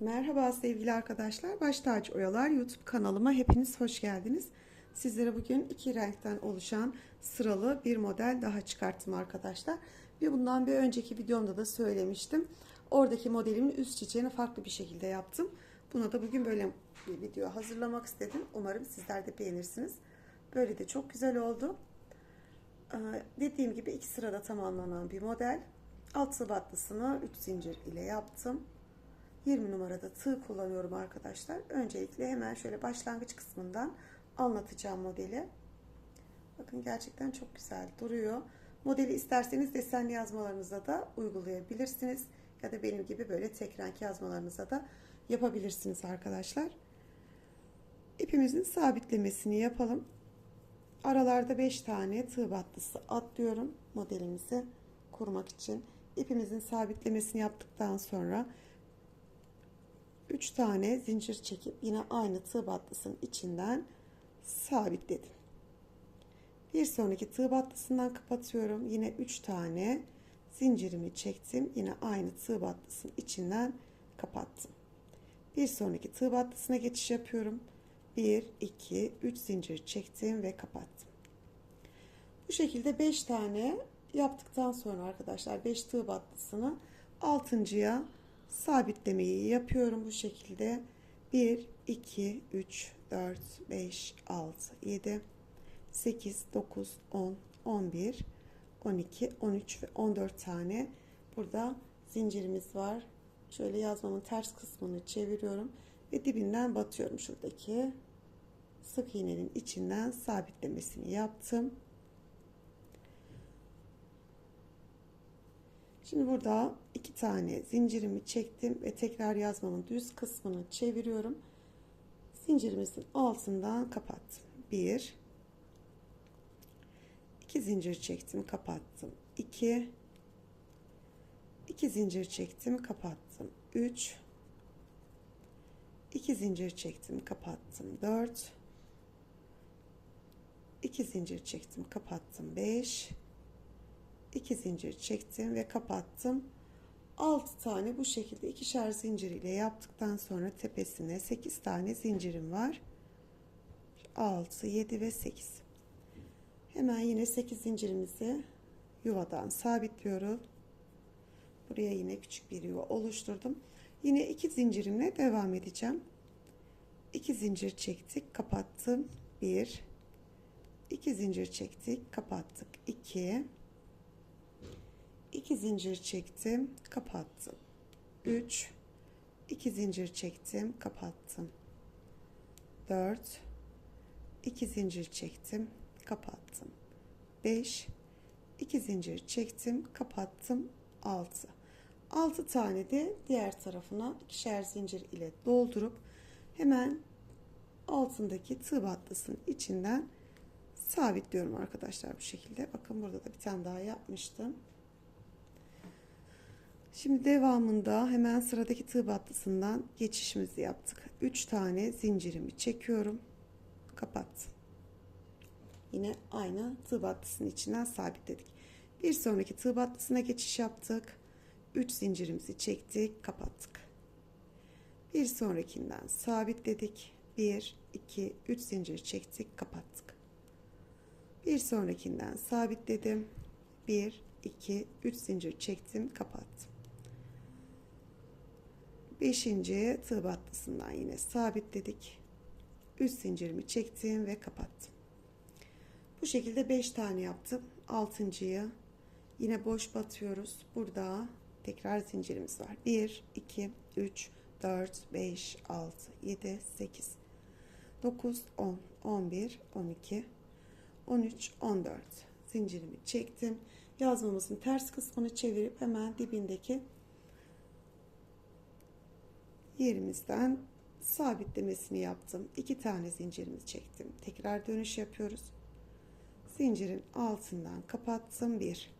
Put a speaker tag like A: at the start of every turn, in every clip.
A: Merhaba sevgili arkadaşlar. Baş Tacı Oyalar YouTube kanalıma hepiniz hoş geldiniz. Sizlere bugün iki renkten oluşan sıralı bir model daha çıkarttım arkadaşlar. Ve bundan bir önceki videomda da söylemiştim. Oradaki modelimin üst çiçeğini farklı bir şekilde yaptım. Buna da bugün böyle bir video hazırlamak istedim. Umarım sizler de beğenirsiniz. Böyle de çok güzel oldu. Ee, dediğim gibi iki sırada tamamlanan bir model. Alt sıvatlısını 3 zincir ile yaptım. 20 numarada tığ kullanıyorum arkadaşlar. Öncelikle hemen şöyle başlangıç kısmından anlatacağım modeli. Bakın gerçekten çok güzel duruyor. Modeli isterseniz desenli yazmalarınıza da uygulayabilirsiniz. Ya da benim gibi böyle tek renk yazmalarınıza da yapabilirsiniz arkadaşlar. İpimizin sabitlemesini yapalım. Aralarda 5 tane tığ battısı atlıyorum modelimizi kurmak için. İpimizin sabitlemesini yaptıktan sonra 3 tane zincir çekip yine aynı tığ battısının içinden sabitledim. Bir sonraki tığ battısından kapatıyorum. Yine 3 tane zincirimi çektim. Yine aynı tığ battısının içinden kapattım. Bir sonraki tığ battısına geçiş yapıyorum. 1, 2, 3 zincir çektim ve kapattım. Bu şekilde 5 tane yaptıktan sonra arkadaşlar 5 tığ battısını 6.ya sabitlemeyi yapıyorum bu şekilde. 1, 2, 3, 4, 5, 6, 7, 8, 9, 10, 11, 12, 13 ve 14 tane burada zincirimiz var. Şöyle yazmamın ters kısmını çeviriyorum ve dibinden batıyorum şuradaki sık iğnenin içinden sabitlemesini yaptım. Şimdi burada iki tane zincirimi çektim ve tekrar yazmamın düz kısmını çeviriyorum. Zincirimizin altından kapattım. Bir, iki zincir çektim, kapattım. İki, iki zincir çektim, kapattım. Üç, iki zincir çektim, kapattım. Dört, iki zincir çektim, kapattım. Beş, 2 zincir çektim ve kapattım. 6 tane bu şekilde ikişer zincir ile yaptıktan sonra tepesine 8 tane zincirim var. 6, 7 ve 8. Hemen yine 8 zincirimizi yuvadan sabitliyorum. Buraya yine küçük bir yuva oluşturdum. Yine 2 zincirimle devam edeceğim. 2 zincir çektik, kapattım. 1 2 zincir çektik, kapattık. 2 2 zincir çektim, kapattım. 3 2 zincir çektim, kapattım. 4 2 zincir çektim, kapattım. 5 2 zincir çektim, kapattım. 6 6 tane de diğer tarafına ikişer zincir ile doldurup hemen altındaki tığ battısının içinden sabitliyorum arkadaşlar bu şekilde. Bakın burada da bir tane daha yapmıştım. Şimdi devamında hemen sıradaki tığ battısından geçişimizi yaptık. 3 tane zincirimi çekiyorum. Kapattım. Yine aynı tığ battısının içinden sabitledik. Bir sonraki tığ battısına geçiş yaptık. 3 zincirimizi çektik, kapattık. Bir sonrakinden sabitledik. 1 2 3 zincir çektik, kapattık. Bir sonrakinden sabitledim. 1 2 3 zincir çektim, kapattım. 5. tığ battısından yine sabitledik. Üst zincirimi çektim ve kapattım. Bu şekilde 5 tane yaptım. 6.yı yine boş batıyoruz. Burada tekrar zincirimiz var. 1 2 3 4 5 6 7 8 9 10 11 12 13 14 zincirimi çektim. Yazmamızın ters kısmını çevirip hemen dibindeki yerimizden sabitlemesini yaptım. İki tane zincirimi çektim. Tekrar dönüş yapıyoruz. Zincirin altından kapattım. Bir.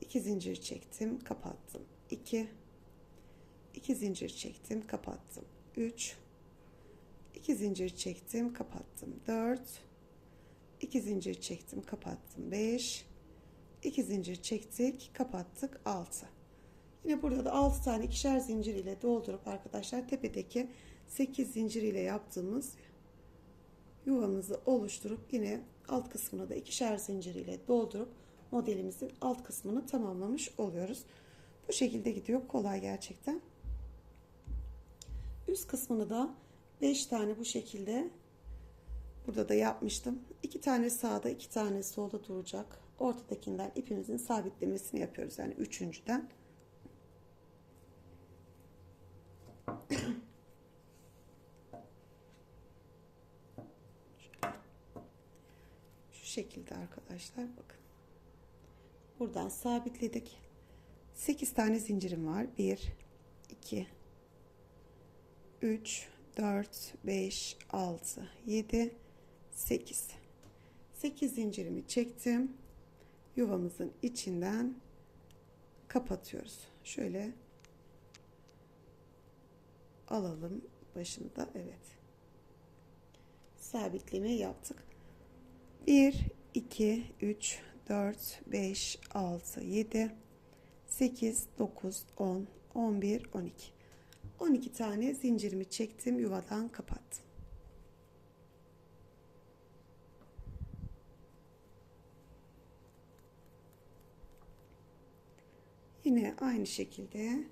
A: İki zincir çektim. Kapattım. İki. İki zincir çektim. Kapattım. Üç. İki zincir çektim. Kapattım. Dört. İki zincir çektim. Kapattım. Beş. İki zincir çektik. Kapattık. Altı. Yine burada da 6 tane ikişer zincir ile doldurup arkadaşlar tepedeki 8 zincir ile yaptığımız yuvamızı oluşturup yine alt kısmına da ikişer zincir ile doldurup modelimizin alt kısmını tamamlamış oluyoruz. Bu şekilde gidiyor. Kolay gerçekten. Üst kısmını da 5 tane bu şekilde burada da yapmıştım. 2 tane sağda 2 tane solda duracak. Ortadakinden ipimizin sabitlemesini yapıyoruz. Yani üçüncüden. Şu şekilde arkadaşlar bakın. Buradan sabitledik. 8 tane zincirim var. 1 2 3 4 5 6 7 8 8 zincirimi çektim. Yuvamızın içinden kapatıyoruz. Şöyle alalım başını da evet. Sabitleme yaptık. 1 2 3 4 5 6 7 8 9 10 11 12 12 tane zincirimi çektim yuvadan kapattım yine aynı şekilde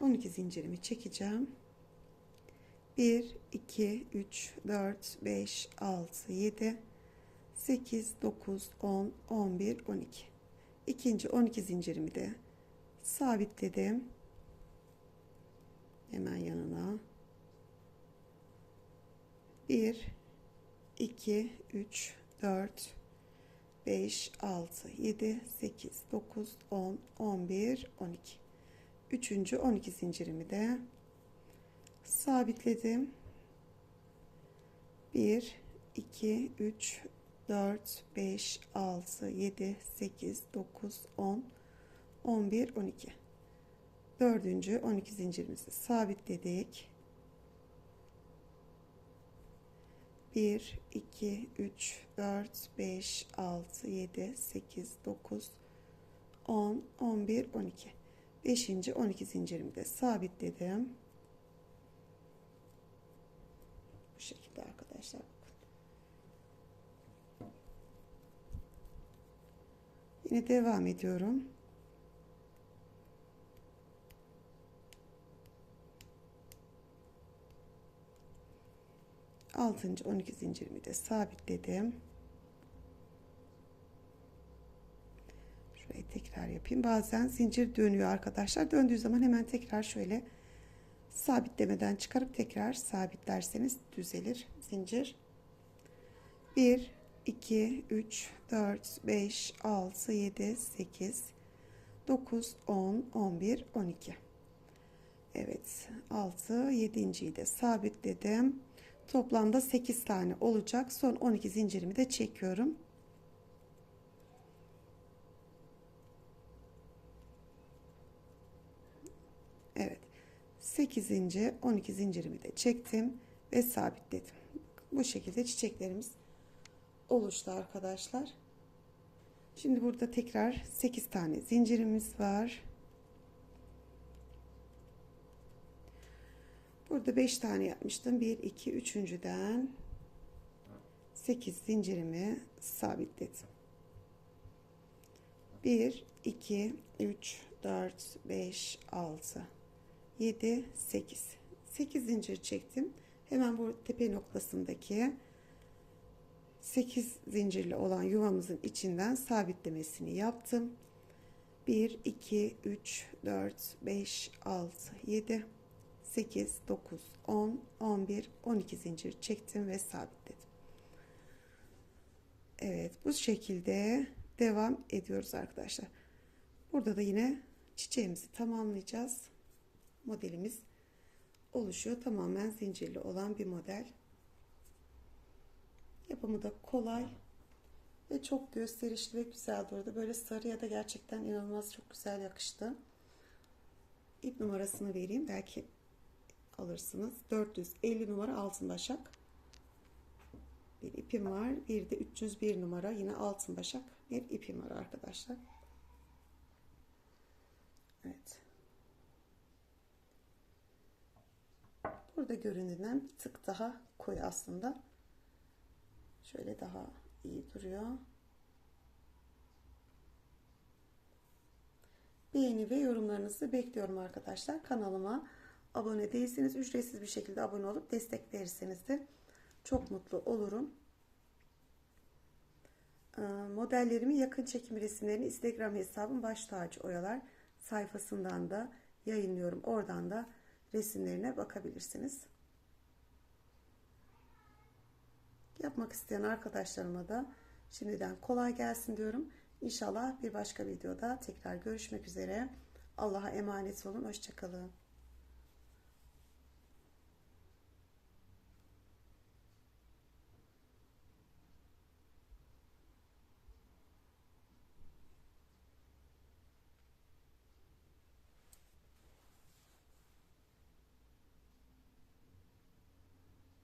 A: 12 zincirimi çekeceğim. 1 2 3 4 5 6 7 8 9 10 11 12 ikinci 12 zincirimi de sabitledim. Hemen yanına. 1 2 3 4 5 6 7 8 9 10 11 12 üçüncü 12 zincirimi de sabitledim. 1 2 3 4 5 6 7 8 9 10 11 12 dördüncü 12 zincirimizi sabitledik. 1 2 3 4 5 6 7 8 9 10 11 12 5. 12 zincirimi de sabitledim bu şekilde arkadaşlar Yine devam ediyorum. Altıncı 12 zincirimi de sabitledim. Tekrar yapayım. Bazen zincir dönüyor arkadaşlar. Döndüğü zaman hemen tekrar şöyle sabitlemeden çıkarıp tekrar sabitlerseniz düzelir zincir. 1 2 3 4 5 6 7 8 9 10 11 12 Evet 6 7.yi de sabitledim toplamda 8 tane olacak son 12 zincirimi de çekiyorum Evet 8. 12 zincirimi de çektim ve sabitledim bu şekilde çiçeklerimiz oluştu arkadaşlar. Şimdi burada tekrar 8 tane zincirimiz var. Burada 5 tane yapmıştım. 1 2 üçüncüden 8 zincirimi sabitledim. 1 2 3 4 5 6 7 8 8 zincir çektim. Hemen bu tepe noktasındaki 8 zincirli olan yuvamızın içinden sabitlemesini yaptım. 1 2 3 4 5 6 7 8 9 10 11 12 zincir çektim ve sabitledim. Evet bu şekilde devam ediyoruz arkadaşlar. Burada da yine çiçeğimizi tamamlayacağız. Modelimiz oluşuyor. Tamamen zincirli olan bir model. Yapımı da kolay ve çok gösterişli ve güzel durdu. Böyle sarıya da gerçekten inanılmaz çok güzel yakıştı. İp numarasını vereyim. Belki alırsınız. 450 numara altın başak. Bir ipim var. Bir de 301 numara yine altın başak bir ipim var arkadaşlar. Evet. Burada göründüğünden bir tık daha koyu aslında. Şöyle daha iyi duruyor. Beğeni ve yorumlarınızı bekliyorum arkadaşlar. Kanalıma abone değilseniz ücretsiz bir şekilde abone olup destek verirseniz de çok mutlu olurum. Ee, Modellerimi yakın çekim resimlerini Instagram hesabım baş tacı oyalar sayfasından da yayınlıyorum. Oradan da resimlerine bakabilirsiniz. Yapmak isteyen arkadaşlarıma da şimdiden kolay gelsin diyorum. İnşallah bir başka videoda tekrar görüşmek üzere. Allah'a emanet olun. Hoşçakalın.